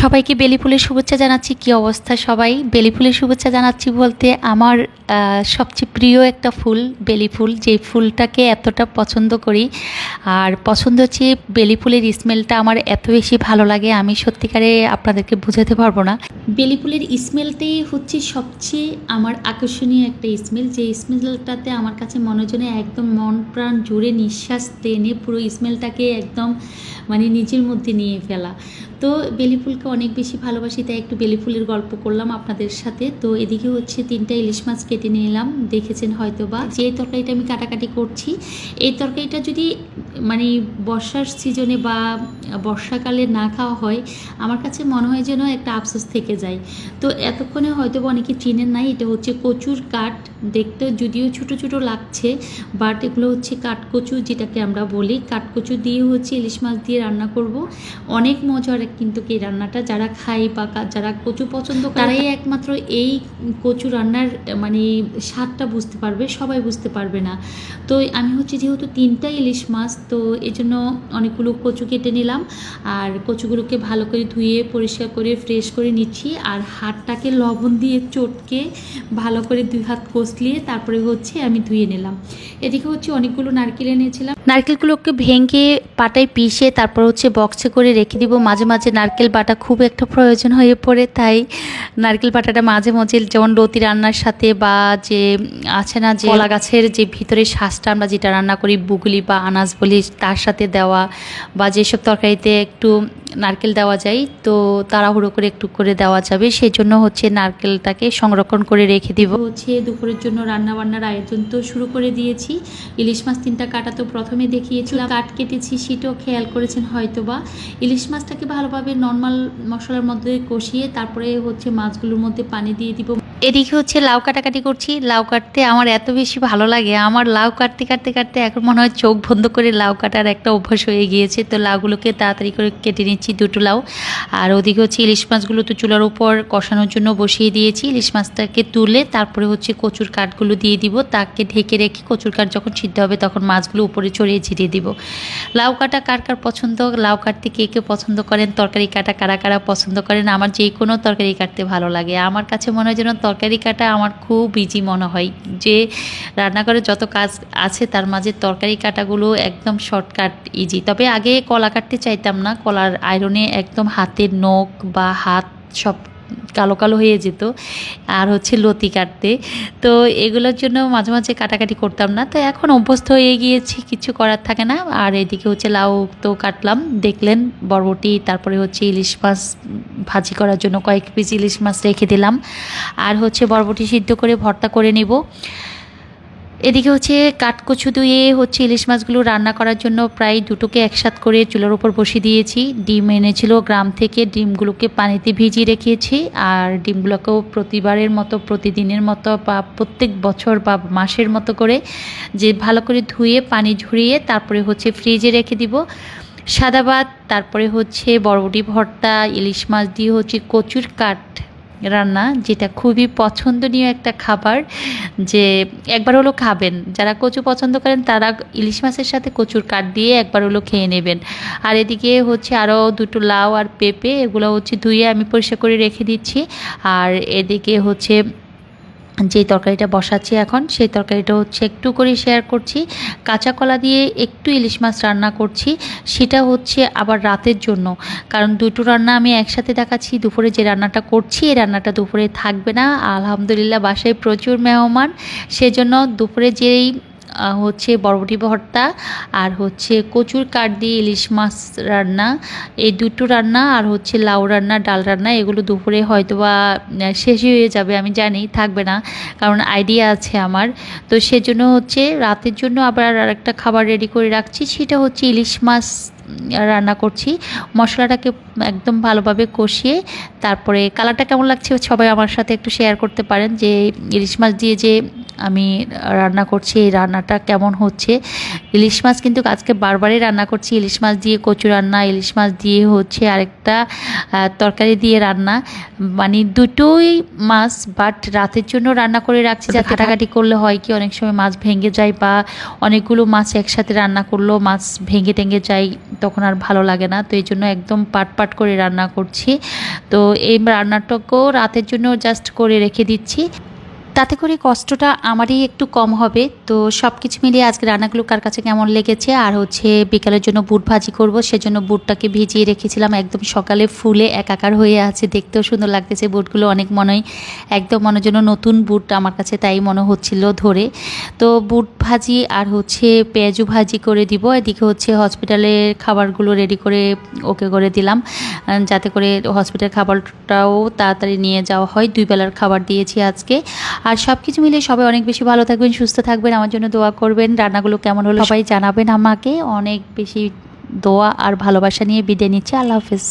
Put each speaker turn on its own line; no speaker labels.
সবাইকে বেলি ফুলের শুভেচ্ছা জানাচ্ছি। কি অবস্থা সবাই? বেলি ফুলের শুভেচ্ছা জানাচ্ছি বলতে আমার সবচেয়ে প্রিয় একটা ফুল বেলি ফুল। যে ফুলটাকে এতটা পছন্দ করি। আর পছন্দ হচ্ছে বেলি ফুলের স্মেলটা আমার এত বেশি ভালো লাগে, আমি সত্যিকারে আপনাদেরকে বোঝাতে পারব না। বেলি ফুলের স্মেলটাই হচ্ছে সবচেয়ে আমার আকর্ষণীয় একটা স্মেল। যে স্মেলটাতে আমার কাছে মনোজনে একদম মন প্রাণ জুড়ে নিঃশ্বাস টেনে পুরো স্মেলটাকে একদম মানে নিজের মধ্যে নিয়ে ফেলা। তো বেলি ফুলকে অনেক বেশি ভালোবাসি, তাই একটু বেলি ফুলের গল্প করলাম আপনাদের সাথে। তো এদিকে হচ্ছে তিনটা ইলিশ মাছ কেটে নিলাম, দেখেছেন হয়তো বা যে তরকারিটা আমি কাটাকাটি করছি, এই তরকারিটা যদি মানে বর্ষার সিজনে বা বর্ষাকালে না খাওয়া হয়, আমার কাছে মনে হয় যেন একটা আফসোস থেকে যায়। তো এতক্ষণে হয়তো অনেকে চিনেন নাই, এটা হচ্ছে কচুর কাঠ। দেখতে যদিও ছোট ছোট লাগছে বাট এগুলো হচ্ছে কাঠকচু যেটাকে আমরা বলি। কাঠকচু দিয়ে হচ্ছে ইলিশ মাছ দিয়ে রান্না করব। অনেক মজার কিন্তু এই রান্নাটা। যারা খায় বা যারা কচু পছন্দ তারাই একমাত্র এই কচু রান্নার মানে স্বাদটা বুঝতে পারবে, সবাই বুঝতে পারবে না। তো আমি হচ্ছে যেহেতু তিনটা ইলিশ মাছ তো এই জন্য অনেকগুলো কচু কেটে নিলাম। আর কচুগুলোকে ভালো করে ধুয়ে, পরিষ্কার করে ফ্রেশ করে নিচ্ছি। আর হাতটাকে লবণ দিয়ে চটকে ভালো করে দুই হাত কষলিয়ে তারপরে হচ্ছে আমি ধুয়ে নিলাম। এদিকে হচ্ছে অনেকগুলো নারকেল এনেছিলাম। নারকেলগুলোকে ভেঙে পাটায় পিষে তারপর হচ্ছে বক্সে করে রেখে দিব। মাঝে মাঝে নারকেল বাটা খুব একটা প্রয়োজন হয়ে পড়ে তাই নারকেল বাটাটা মাঝে মাঝে যেমন লতি রান্নার সাথে বা যে আছে না যে কলা গাছের যে ভিতরে শ্বাসটা আমরা যেটা রান্না করি বুগলি বা আনাজ বলি তার সাথে দেওয়া বা যেসব তরকারিতে একটু নারকেল দেওয়া যায় তো তাড়াহুড়ো করে একটু করে দেওয়া যাবে। সেই জন্য হচ্ছে নারকেলটাকে সংরক্ষণ করে রেখে দিব। হচ্ছে দুপুরের জন্য রান্না বান্নার আয়োজন তো শুরু করে দিয়েছি। ইলিশ মাছ তিনটা কাটা তো প্রথমে দেখিয়েছিলাম কাট কেটেছি সেটাও খেয়াল করেছেন হয়তো বা ইলিশ মাছটাকে ভালোভাবে নর্মাল মশলার মধ্যে কষিয়ে তারপরে হচ্ছে মাছগুলোর মধ্যে পানি দিয়ে দিব। এদিকে হচ্ছে লাউ কাটাকাটি করছি। লাউ কাটতে আমার এত বেশি ভালো লাগে। আমার লাউ কাটতে কাটতে কাটতে এখন মনে হয় চোখ বন্ধ করে লাউ কাটার একটা অভ্যাস হয়ে গিয়েছে। তো লাউগুলোকে তাড়াতাড়ি করে কেটে নিচ্ছি দুটো লাউ। আর ওদিকে হচ্ছে ইলিশ মাছগুলো তো চুলার উপর কষানোর জন্য বসিয়ে দিয়েছি। ইলিশ মাছটাকে তুলে তারপরে হচ্ছে কচুর কাঠগুলো দিয়ে দিব। তাকে ঢেকে রেখে কচুর কাঠ যখন সিদ্ধ হবে তখন মাছগুলো উপরে ছড়িয়ে ছিটিয়ে দিব। লাউ কাটা কার কার পছন্দ? লাউ কাটতে কে কে পছন্দ করেন? তরকারি কাটা কারা কারা পছন্দ করেন? আমার যে কোনো তরকারি কাটতে ভালো লাগে। আমার কাছে মনে হয় যেন তরকারি কাটা আমার খুব ইজি মনে হয়। যে রান্নাঘরে যত কাজ আছে তার মাঝে তরকারি কাটাগুলো একদম শর্টকাট ইজি তবে আগে কলা কাটতে চাইতাম না। কলার আয়রনে একদম হাতের নখ বা হাত সব কালো কালো হয়ে যেত, আর হচ্ছে লতি কাটতে। তো এগুলোর জন্য মাঝে মাঝে কাটাকাটি করতাম না। তো এখন অভ্যস্ত হয়ে গিয়েছি, কিছু করার থাকে না। আর এদিকে হচ্ছে লাউ তো কাটলাম, দেখলেন বরবটি, তারপরে হচ্ছে ইলিশ মাছ ভাজি করার জন্য কয়েক পিস ইলিশ মাছ রেখে দিলাম। আর হচ্ছে বরবটি সিদ্ধ করে ভর্তা করে নেব। এদিকে হচ্ছে কাঠকচু দিয়ে হচ্ছে ইলিশ মাছগুলো রান্না করার জন্য প্রায় দুটোকে একসাথ করে চুলার উপর বসিয়ে দিয়েছি। ডিম এনেছিল গ্রাম থেকে, ডিমগুলোকে পানিতে ভিজিয়ে রেখেছি আর ডিমগুলোকেও প্রতিবারের মতো, প্রতিদিনের মতো বা প্রত্যেক বছর বা মাসের মতো করে যে ভালো করে ধুয়ে, পানি ঝরিয়ে তারপরে হচ্ছে ফ্রিজে রেখে দিব। সাদা ভাত, তারপরে হচ্ছে বরবটি ভর্তা, ইলিশ মাছ দিয়ে হচ্ছে কচুর কাঠ রান্না, যেটা খুবই পছন্দনীয় একটা খাবার যে একবার হলো খাবেন। যারা কচু পছন্দ করেন, তারা ইলিশ মাছের সাথে কচুর কাঠ দিয়ে একবার হলো খেয়ে নেবেন। আর এদিকে হচ্ছে আরও দুটো লাউ আর পেঁপে, এগুলো হচ্ছে ধুয়ে আমি পরিষ্কার করে রেখে দিচ্ছি। আর এদিকে হচ্ছে যে তরকারিটা বসাচ্ছি এখন, সেই তরকারিটা হচ্ছে একটু করে শেয়ার করছি। কাঁচা কলা দিয়ে একটু ইলিশ মাছ রান্না করছি, সেটা হচ্ছে আবার রাতের জন্য। কারণ দুটো রান্না আমি একসাথে দেখাচ্ছি, দুপুরে যে রান্নাটা করছি, এই রান্নাটা দুপুরে থাকবে না। আলহামদুলিল্লাহ, বাসায় প্রচুর মেহমান। সেজন্য দুপুরে যেই হচ্ছে বরবটি ভর্তা আর হচ্ছে কচুর কাঠ দিয়ে ইলিশ মাছ রান্না। এই দুটো রান্না আর হচ্ছে লাউ রান্না, ডাল রান্না, এগুলো দুপুরে হয়তো বা শেষই হয়ে যাবে, আমি জানি, থাকবে না, কারণ আইডিয়া আছে আমার। তো সেজন্য হচ্ছে রাতের জন্য আবার আর একটা খাবার রেডি করে রাখছি, সেটা হচ্ছে ইলিশ মাছ রান্না করছি। মশলাটাকে একদম ভালোভাবে কষিয়ে, তারপরে কালারটা কেমন লাগছে সবাই আমার সাথে একটু শেয়ার করতে পারেন, যে ইলিশ মাছ দিয়ে যে আমি রান্না করছি এই রান্নাটা কেমন হচ্ছে? ইলিশ মাছ কিন্তু আজকে বারবারই রান্না করছি। ইলিশ মাছ দিয়ে কচু রান্না ইলিশ মাছ দিয়ে হচ্ছে আরেকটা তরকারি দিয়ে রান্না। মানে দুটোই মাছ বাট রাতের জন্য রান্না করে রাখছি যাতে কাটাকাটি করলে হয় কি অনেক সময় মাছ ভেঙে যায় বা অনেকগুলো মাছ একসাথে রান্না করলেও মাছ ভেঙে টেঙে যায় তখন আর ভালো লাগে না। তো এই জন্য একদম পাট পাট করে রান্না করছি। তো এই রান্নাটাকেও রাতের জন্য জাস্ট করে রেখে দিচ্ছি। তাতে করে কষ্টটা আমারই একটু কম হবে। তো সব কিছু মিলিয়ে আজকে রান্নাগুলো কার কাছে কেমন লেগেছে? আর হচ্ছে বিকালের জন্য বুট ভাজি করব, সেজন্য বুটটাকে ভিজিয়ে রেখেছিলাম একদম সকালে ফুলে একাকার হয়ে আছে। দেখতেও সুন্দর লাগতেছে বুটগুলো অনেক মনে হয় একদম মনে যেন নতুন বুট আমার কাছে তাই মনে হচ্ছিল ধরে। তো বুট ভাজি আর হচ্ছে পেঁয়াজু ভাজি করে দিব, এদিকে হচ্ছে হসপিটালের খাবারগুলো রেডি করে ওকে করে দিলাম। যাতে করে হসপিটাল খাবারটাও তাড়াতাড়ি নিয়ে যাওয়া হয়। দুই বেলার খাবার দিয়েছি আজকে। আর সব কিছু মিলে সবাই অনেক বেশি ভালো থাকবেন, সুস্থ থাকবেন। আমার জন্য দোয়া করবেন। রান্নাগুলো কেমন হলো সবাই জানাবেন আমাকে। অনেক বেশি দোয়া আর ভালোবাসা নিয়ে বিদায় নিচ্ছি। আল্লাহ হাফেজ।